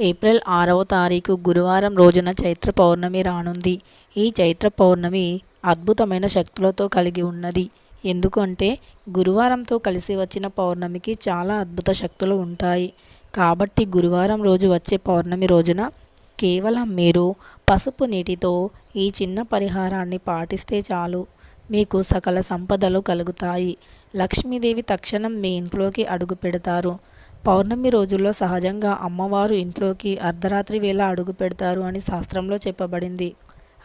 April ఆరవ తారీఖు గురువారం రోజున చైత్ర పౌర్ణమి రానుంది. ఈ చైత్ర పౌర్ణమి అద్భుతమైన శక్తులతో కలిగి ఉన్నది. ఎందుకంటే గురువారంతో కలిసి వచ్చిన పౌర్ణమికి చాలా అద్భుత శక్తులు ఉంటాయి. కాబట్టి గురువారం రోజు వచ్చే పౌర్ణమి రోజున కేవలం మీరు పసుపు నీటితో ఈ చిన్న పరిహారాన్ని పాటిస్తే చాలు. మీకు సకల సంపదలు కలుగుతాయి. లక్ష్మీదేవి తక్షణం మీ ఇంట్లోకి అడుగు పెడతారు. పౌర్ణమి రోజుల్లో సహజంగా అమ్మవారు ఇంట్లోకి అర్ధరాత్రి వేళ అడుగు పెడతారు అని శాస్త్రంలో చెప్పబడింది.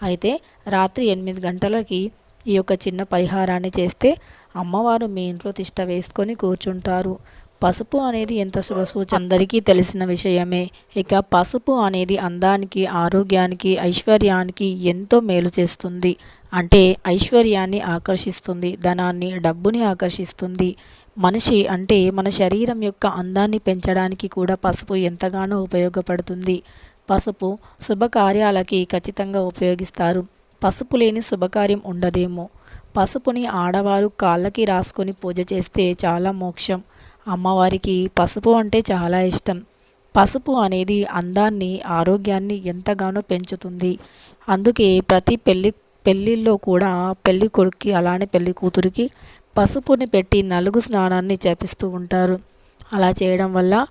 అయితే రాత్రి ఎనిమిది గంటలకి ఈ యొక్క చిన్న పరిహారాన్ని చేస్తే అమ్మవారు మీ ఇంట్లో తిష్ట వేసుకొని కూర్చుంటారు. పసుపు అనేది ఎంత శుభసూచన అందరికీ తెలిసిన విషయమే. ఇక పసుపు అనేది అందానికి ఆరోగ్యానికి ఐశ్వర్యానికి ఎంతో మేలు చేస్తుంది. అంటే ఐశ్వర్యాన్ని ఆకర్షిస్తుంది ధనాన్ని డబ్బుని ఆకర్షిస్తుంది. మనిషి అంటే మన శరీరం యొక్క అందాన్ని పెంచడానికి కూడా పసుపు ఎంతగానో ఉపయోగపడుతుంది. పసుపు శుభకార్యాలకి ఖచ్చితంగా ఉపయోగిస్తారు. పసుపు లేని శుభకార్యం ఉండదేమో. పసుపుని ఆడవారు కాళ్ళకి రాసుకొని పూజ చేస్తే చాలా మోక్షం. అమ్మవారికి పసుపు అంటే చాలా ఇష్టం. పసుపు అనేది అందాన్ని ఆరోగ్యాన్ని ఎంతగానో పెంచుతుంది. అందుకే ప్రతి పెళ్ళి పెళ్ళిళ్ళలో కూడా పెళ్ళి కొడుక్కి అలానే పెళ్ళి కూతురికి పసుపుని పెట్టి నలుగు స్నానాన్ని చేపిస్తూ ఉంటారు. అలా చేయడం వల్ల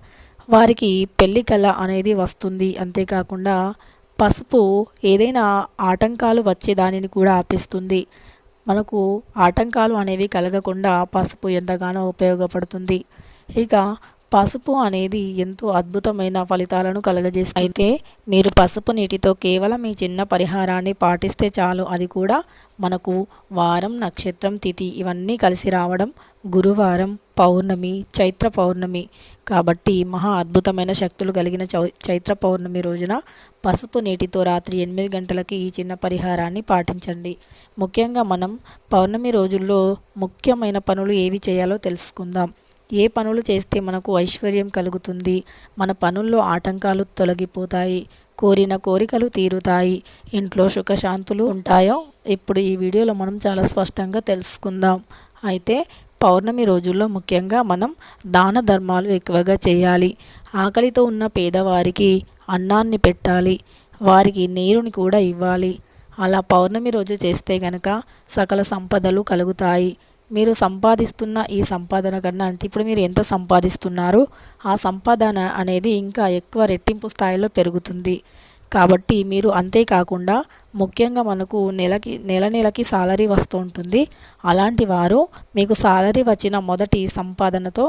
వారికి పెళ్ళి కళ అనేది వస్తుంది. అంతేకాకుండా పసుపు ఏదైనా ఆటంకాలు వచ్చే దానిని కూడా ఆపిస్తుంది. మనకు ఆటంకాలు అనేవి కలగకుండా పసుపు ఎంతగానో ఉపయోగపడుతుంది. ఇక పసుపు అనేది ఎంతో అద్భుతమైన ఫలితాలను కలగజేస్తుంది. అయితే మీరు పసుపు నీటితో కేవలం ఈ చిన్న పరిహారాన్ని పాటిస్తే చాలు. అది కూడా మనకు వారం నక్షత్రం తిథి ఇవన్నీ కలిసి రావడం గురువారం పౌర్ణమి చైత్ర పౌర్ణమి. కాబట్టి మహా అద్భుతమైన శక్తులు కలిగిన చైత్ర పౌర్ణమి రోజున పసుపు నీటితో రాత్రి ఎనిమిది గంటలకి ఈ చిన్న పరిహారాన్ని పాటించండి. ముఖ్యంగా మనం పౌర్ణమి రోజుల్లో ముఖ్యమైన పనులు ఏవి చేయాలో తెలుసుకుందాం. ఏ పనులు చేస్తే మనకు ఐశ్వర్యం కలుగుతుంది? మన పనుల్లో ఆటంకాలు తొలగిపోతాయి కోరిన కోరికలు తీరుతాయి ఇంట్లో సుఖశాంతులు ఉంటాయో? ఇప్పుడు ఈ వీడియోలో మనం చాలా స్పష్టంగా తెలుసుకుందాం. అయితే పౌర్ణమి రోజుల్లో ముఖ్యంగా మనం దాన ధర్మాలు ఎక్కువగా చేయాలి. ఆకలితో ఉన్న పేదవారికి అన్నాన్ని పెట్టాలి వారికి నీరుని కూడా ఇవ్వాలి. అలా పౌర్ణమి రోజు చేస్తే గనక సకల సంపదలు కలుగుతాయి. మీరు సంపాదిస్తున్న ఈ సంపాదన కన్నా అంటే ఇప్పుడు మీరు ఎంత సంపాదిస్తున్నారు ఆ సంపాదన అనేది ఇంకా ఎక్కువ రెట్టింపు స్థాయిలో పెరుగుతుంది. కాబట్టి మీరు అంతేకాకుండా ముఖ్యంగా మనకు నెలకి నెల నెలకి సాలరీ వస్తూ ఉంటుంది. అలాంటి వారు మీకు సాలరీ వచ్చిన మొదటి సంపాదనతో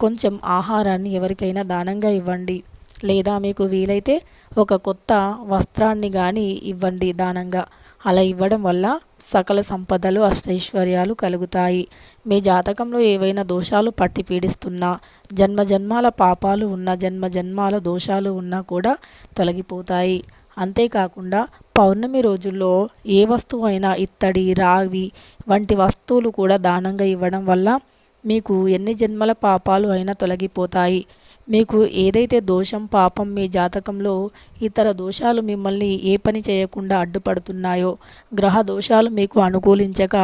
కొంచెం ఆహారాన్ని ఎవరికైనా దానంగా ఇవ్వండి. లేదా మీకు వీలైతే ఒక కొత్త వస్త్రాన్ని కానీ ఇవ్వండి దానంగా. అలా ఇవ్వడం వల్ల సకల సంపదలు అష్టైశ్వర్యాలు కలుగుతాయి. మీ జాతకంలో ఏవైనా దోషాలు పట్టి పీడిస్తున్నా జన్మ జన్మాల పాపాలు ఉన్న జన్మ జన్మాల దోషాలు ఉన్నా కూడా తొలగిపోతాయి. అంతేకాకుండా పౌర్ణమి రోజుల్లో ఏ వస్తువు అయినా ఇత్తడి రావి వంటి వస్తువులు కూడా దానంగా ఇవ్వడం వల్ల మీకు ఎన్ని జన్మల పాపాలు అయినా తొలగిపోతాయి. మీకు ఏదైతే దోషం పాపం మీ జాతకంలో ఇతర దోషాలు మిమ్మల్ని ఏ పని చేయకుండా అడ్డుపడుతున్నాయో గ్రహ దోషాలు మీకు అనుకూలించక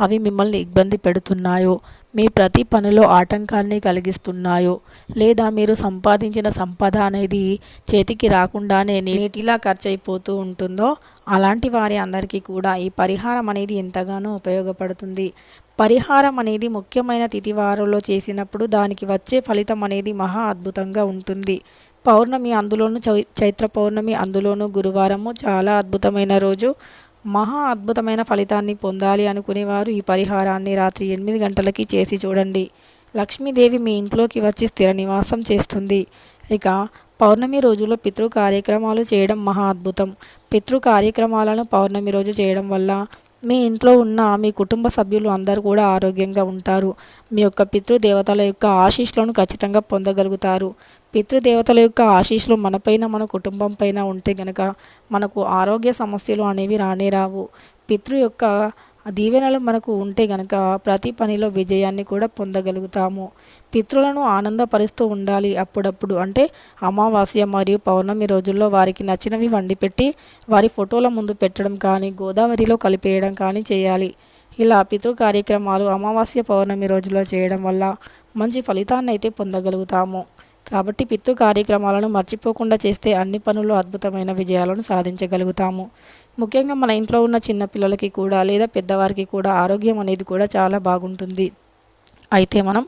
అవి మిమ్మల్ని ఇబ్బంది పెడుతున్నాయో మీ ప్రతి పనిలో ఆటంకాన్ని కలిగిస్తున్నాయో లేదా మీరు సంపాదించిన సంపద అనేది చేతికి రాకుండానే నీటిలా ఖర్చు అయిపోతూ ఉంటుందో అలాంటి వారి అందరికీ కూడా ఈ పరిహారం అనేది ఎంతగానో ఉపయోగపడుతుంది. పరిహారం అనేది ముఖ్యమైన తిథివారంలో చేసినప్పుడు దానికి వచ్చే ఫలితం అనేది మహా అద్భుతంగా ఉంటుంది. పౌర్ణమి అందులోనూ చైత్ర పౌర్ణమి అందులోనూ గురువారము చాలా అద్భుతమైన రోజు. మహా అద్భుతమైన ఫలితాన్ని పొందాలి అనుకునేవారు ఈ పరిహారాన్ని రాత్రి ఎనిమిది గంటలకి చేసి చూడండి. లక్ష్మీదేవి మీ ఇంట్లోకి వచ్చి స్థిర నివాసం చేస్తుంది. ఇక పౌర్ణమి రోజులో పితృ కార్యక్రమాలు చేయడం మహా అద్భుతం. పితృ కార్యక్రమాలను పౌర్ణమి రోజు చేయడం వల్ల మీ ఇంట్లో ఉన్న మీ కుటుంబ సభ్యులు అందరూ కూడా ఆరోగ్యంగా ఉంటారు. మీ యొక్క పితృదేవతల యొక్క ఆశీస్సులను ఖచ్చితంగా పొందగలుగుతారు. పితృదేవతల యొక్క ఆశీస్సులు మనపైన మన కుటుంబం పైన ఉంటే గనక మనకు ఆరోగ్య సమస్యలు అనేవి రానే రావు. పితృ యొక్క ఆ దీవెనలు మనకు ఉంటే గనక ప్రతి పనిలో విజయాన్ని కూడా పొందగలుగుతాము. పితృలను ఆనందపరుస్తూ ఉండాలి అప్పుడప్పుడు. అంటే అమావాస్య మరియు పౌర్ణమి రోజుల్లో వారికి నచ్చినవి వండిపెట్టి వారి ఫోటోల ముందు పెట్టడం కానీ గోదావరిలో కలిపేయడం కానీ చేయాలి. ఇలా పితృ కార్యక్రమాలు అమావాస్య పౌర్ణమి రోజుల్లో చేయడం వల్ల మంచి ఫలితాన్ని అయితే పొందగలుగుతాము. కాబట్టి పితృ కార్యక్రమాలను మర్చిపోకుండా చేస్తే అన్ని పనులు అద్భుతమైన విజయాలను సాధించగలుగుతాము. ముఖ్యంగా మన ఇంట్లో ఉన్న చిన్న పిల్లలకి కూడా లేదా పెద్దవారికి కూడా ఆరోగ్యం అనేది కూడా చాలా బాగుంటుంది. అయితే మనం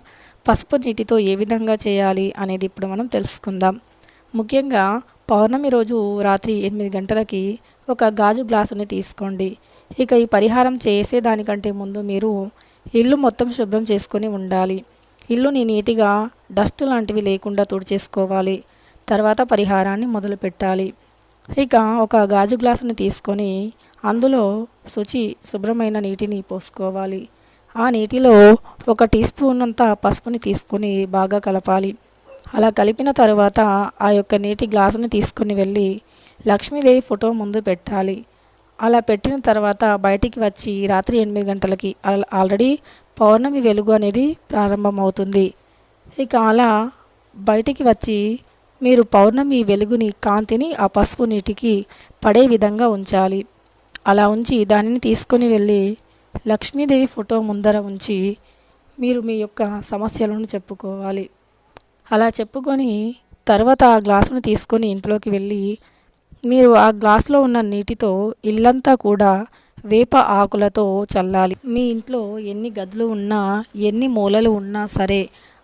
పసుపు నీటితో ఏ విధంగా చేయాలి అనేది ఇప్పుడు మనం తెలుసుకుందాం. ముఖ్యంగా పౌర్ణమి రోజు రాత్రి ఎనిమిది గంటలకి ఒక గాజు గ్లాసుని తీసుకోండి. ఇక ఈ పరిహారం చేసే దానికంటే ముందు మీరు ఇల్లు మొత్తం శుభ్రం చేసుకొని ఉండాలి. ఇల్లుని నీటిగా డస్ట్ లాంటివి లేకుండా తుడిచేసుకోవాలి. తర్వాత పరిహారాన్ని మొదలు పెట్టాలి ఇక ఒక గాజు గ్లాసుని తీసుకొని అందులో శుచి శుభ్రమైన నీటిని పోసుకోవాలి. ఆ నీటిలో ఒక టీ స్పూన్ అంత పసుపుని తీసుకొని బాగా కలపాలి. అలా కలిపిన తర్వాత ఆ యొక్క నీటి గ్లాసుని తీసుకొని వెళ్ళి లక్ష్మీదేవి ఫోటో ముందు పెట్టాలి. అలా పెట్టిన తర్వాత బయటికి వచ్చి రాత్రి ఎనిమిది గంటలకి ఆల్రెడీ పౌర్ణమి వెలుగు అనేది ప్రారంభమవుతుంది. ఇక అలా బయటికి వచ్చి మీరు పౌర్ణమి వెలుగుని కాంతిని ఆ పసుపు నీటికి పడే విధంగా ఉంచాలి. అలా ఉంచి దానిని తీసుకొని వెళ్ళి లక్ష్మీదేవి ఫోటో ముందర ఉంచి మీరు మీ యొక్క సమస్యలను చెప్పుకోవాలి. అలా చెప్పుకొని తర్వాత ఆ గ్లాసును తీసుకొని ఇంట్లోకి వెళ్ళి మీరు ఆ గ్లాసులో ఉన్న నీటితో ఇల్లంతా కూడా వేప ఆకులతో చల్లాలి. మీ ఇంట్లో ఎన్ని గదులు ఉన్నా ఎన్ని మూలలు ఉన్నా సరే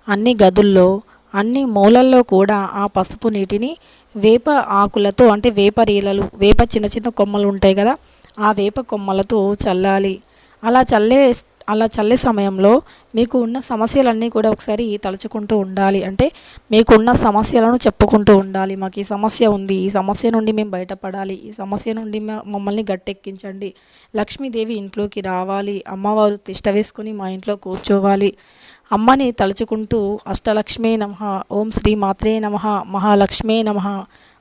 అన్ని గదుల్లో అన్ని మూలల్లో కూడా ఆ పసుపు నీటిని వేప ఆకులతో అంటే వేప రీలలు వేప చిన్న చిన్న కొమ్మలు ఉంటాయి కదా ఆ వేప కొమ్మలతో చల్లాలి. అలా చల్లే అలా చల్లే సమయంలో మీకు ఉన్న సమస్యలన్నీ కూడా ఒకసారి తలుచుకుంటూ ఉండాలి. అంటే మీకున్న సమస్యలను చెప్పుకుంటూ ఉండాలి. మాకు ఈ సమస్య ఉంది. ఈ సమస్య నుండి మేము బయటపడాలి. ఈ సమస్య నుండి మమ్మల్ని గట్టెక్కించండి. లక్ష్మీదేవి ఇంట్లోకి రావాలి. అమ్మవారు తిష్ట వేసుకుని మా ఇంట్లో కూర్చోవాలి. అమ్మని తలుచుకుంటూ అష్టలక్ష్మే నమ ఓం శ్రీ మాత్రే నమ మహాలక్ష్మే నమ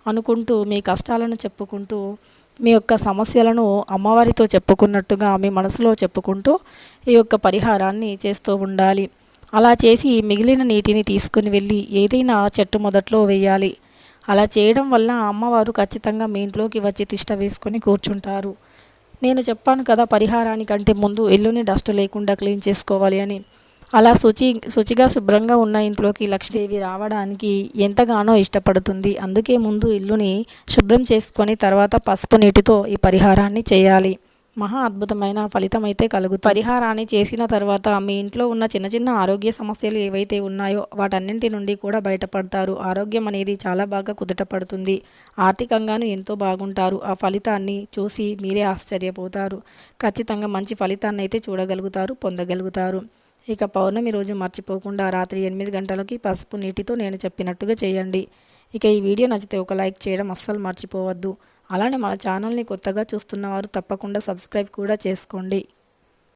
అనుకుంటూ మీ కష్టాలను చెప్పుకుంటూ మీ యొక్క సమస్యలను అమ్మవారితో చెప్పుకున్నట్టుగా మీ మనసులో చెప్పుకుంటూ ఈ యొక్క పరిహారాన్ని చేస్తూ ఉండాలి. అలా చేసి మిగిలిన నీటిని తీసుకుని వెళ్ళి ఏదైనా చెట్టు మొదట్లో వేయాలి. అలా చేయడం వల్ల అమ్మవారు ఖచ్చితంగా మీ ఇంట్లోకి వచ్చి తిష్ట వేసుకొని కూర్చుంటారు. నేను చెప్పాను కదా పరిహారానికంటే ముందు ఇల్లుని డస్ట్ లేకుండా క్లీన్ చేసుకోవాలి అని. అలా శుచి శుచిగా శుభ్రంగా ఉన్న ఇంట్లోకి లక్ష్మీదేవి రావడానికి ఎంతగానో ఇష్టపడుతుంది. అందుకే ముందు ఇల్లుని శుభ్రం చేసుకొని తర్వాత పసుపు నీటితో ఈ పరిహారాన్ని చేయాలి. మహా అద్భుతమైన ఫలితం అయితే కలుగుతుంది. పరిహారాన్ని చేసిన తర్వాత మీ ఇంట్లో ఉన్న చిన్న చిన్న ఆరోగ్య సమస్యలు ఏవైతే ఉన్నాయో వాటన్నింటి నుండి కూడా బయటపడతారు. ఆరోగ్యం అనేది చాలా బాగా కుదుటపడుతుంది. ఆర్థికంగాను ఎంతో బాగుంటారు. ఆ ఫలితాన్ని చూసి మీరే ఆశ్చర్యపోతారు. ఖచ్చితంగా మంచి ఫలితాన్ని అయితే చూడగలుగుతారు పొందగలుగుతారు. ఇక పౌర్ణమి రోజు మర్చిపోకుండా రాత్రి ఎనిమిది గంటలకి పసుపు నీటితో నేను చెప్పినట్టుగా చేయండి. ఇక ఈ వీడియో నచ్చితే ఒక లైక్ చేయడం అస్సలు మర్చిపోవద్దు. అలానే మన ఛానల్ని కొత్తగా చూస్తున్నవారు తప్పకుండా సబ్స్క్రైబ్ కూడా చేసుకోండి.